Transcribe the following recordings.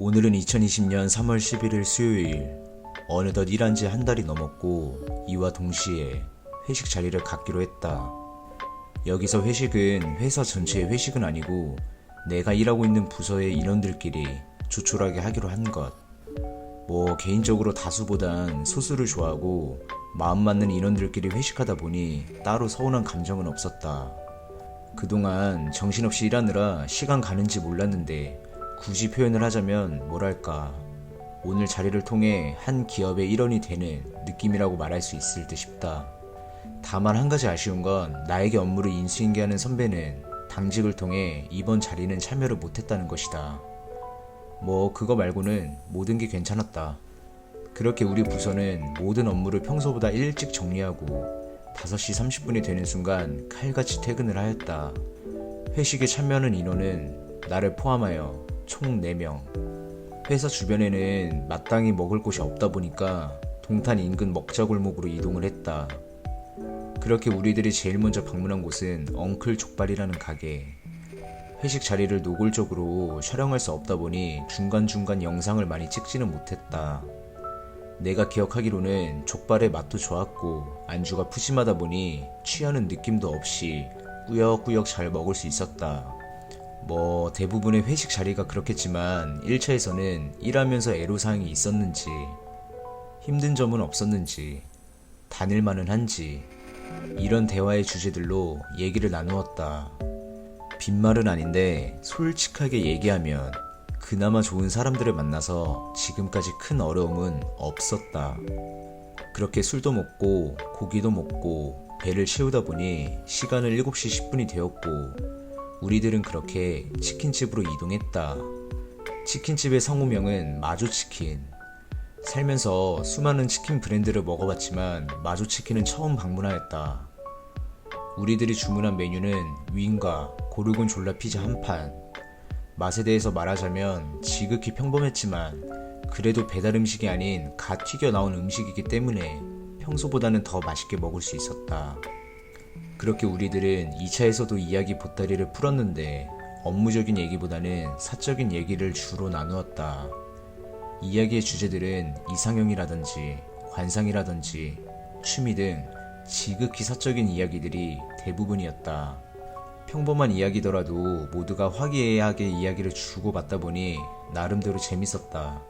오늘은 2020년 3월 11일 수요일. 어느덧 일한 지 한 달이 넘었고, 이와 동시에 회식 자리를 갖기로 했다. 여기서 회식은 회사 전체의 회식은 아니고, 내가 일하고 있는 부서의 인원들끼리 조촐하게 하기로 한 것. 뭐, 개인적으로 다수보단 소수를 좋아하고, 마음 맞는 인원들끼리 회식하다 보니 따로 서운한 감정은 없었다. 그동안 정신없이 일하느라 시간 가는지 몰랐는데 굳이 표현을 하자면 뭐랄까 오늘 자리를 통해 한 기업의 일원이 되는 느낌이라고 말할 수 있을 듯 싶다. 다만 한 가지 아쉬운 건 나에게 업무를 인수인계하는 선배는 당직을 통해 이번 자리는 참여를 못했다는 것이다. 뭐 그거 말고는 모든 게 괜찮았다. 그렇게 우리 부서는 모든 업무를 평소보다 일찍 정리하고 5시 30분이 되는 순간 칼같이 퇴근을 하였다. 회식에 참여하는 인원은 나를 포함하여 총 4명. 회사 주변에는 마땅히 먹을 곳이 없다 보니까 동탄 인근 먹자골목으로 이동을 했다. 그렇게 우리들이 제일 먼저 방문한 곳은 엉클 족발이라는 가게. 회식 자리를 노골적으로 촬영할 수 없다 보니 중간중간 영상을 많이 찍지는 못했다. 내가 기억하기로는 족발의 맛도 좋았고 안주가 푸짐하다 보니 취하는 느낌도 없이 꾸역꾸역 잘 먹을 수 있었다. 뭐 대부분의 회식 자리가 그렇겠지만 1차에서는 일하면서 애로사항이 있었는지 힘든 점은 없었는지 다닐만은 한지 이런 대화의 주제들로 얘기를 나누었다. 빈말은 아닌데 솔직하게 얘기하면 그나마 좋은 사람들을 만나서 지금까지 큰 어려움은 없었다. 그렇게 술도 먹고 고기도 먹고 배를 채우다 보니 시간은 7시 10분이 되었고 우리들은 그렇게 치킨집으로 이동했다. 치킨집의 상호명은 마조치킨. 살면서 수많은 치킨 브랜드를 먹어봤지만 마조치킨은 처음 방문하였다. 우리들이 주문한 메뉴는 윙과 고르곤 졸라 피자 한 판. 맛에 대해서 말하자면 지극히 평범했지만 그래도 배달 음식이 아닌 갓 튀겨 나온 음식이기 때문에 평소보다는 더 맛있게 먹을 수 있었다. 그렇게 우리들은 2차에서도 이야기 보따리를 풀었는데 업무적인 얘기보다는 사적인 얘기를 주로 나누었다. 이야기의 주제들은 이상형이라든지 관상이라든지 취미 등 지극히 사적인 이야기들이 대부분이었다. 평범한 이야기더라도 모두가 화기애애하게 이야기를 주고받다 보니 나름대로 재밌었다.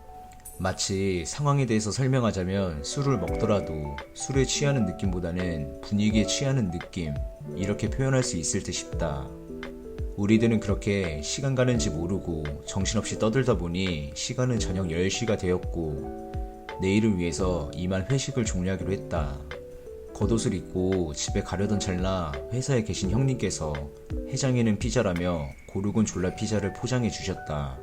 마치 상황에 대해서 설명하자면 술을 먹더라도 술에 취하는 느낌보다는 분위기에 취하는 느낌, 이렇게 표현할 수 있을 듯 싶다. 우리들은 그렇게 시간 가는지 모르고 정신없이 떠들다 보니 시간은 저녁 10시가 되었고 내일을 위해서 이만 회식을 종료하기로 했다. 겉옷을 입고 집에 가려던 찰나 회사에 계신 형님께서 해장에는 피자라며 고르곤 졸라 피자를 포장해 주셨다.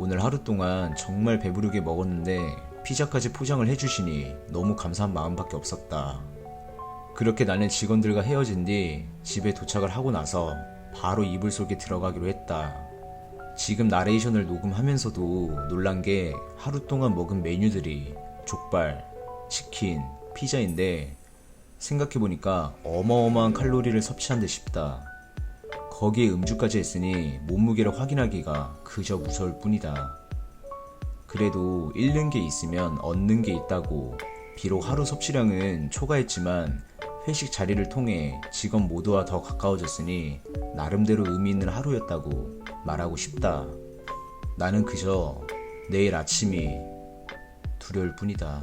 오늘 하루 동안 정말 배부르게 먹었는데 피자까지 포장을 해주시니 너무 감사한 마음밖에 없었다. 그렇게 나는 직원들과 헤어진 뒤 집에 도착을 하고 나서 바로 이불 속에 들어가기로 했다. 지금 나레이션을 녹음하면서도 놀란 게 하루 동안 먹은 메뉴들이 족발, 치킨, 피자인데 생각해보니까 어마어마한 칼로리를 섭취한 듯 싶다. 거기에 음주까지 했으니 몸무게를 확인하기가 그저 무서울 뿐이다. 그래도 잃는 게 있으면 얻는 게 있다고 비록 하루 섭취량은 초과했지만 회식 자리를 통해 직원 모두와 더 가까워졌으니 나름대로 의미 있는 하루였다고 말하고 싶다. 나는 그저 내일 아침이 두려울 뿐이다.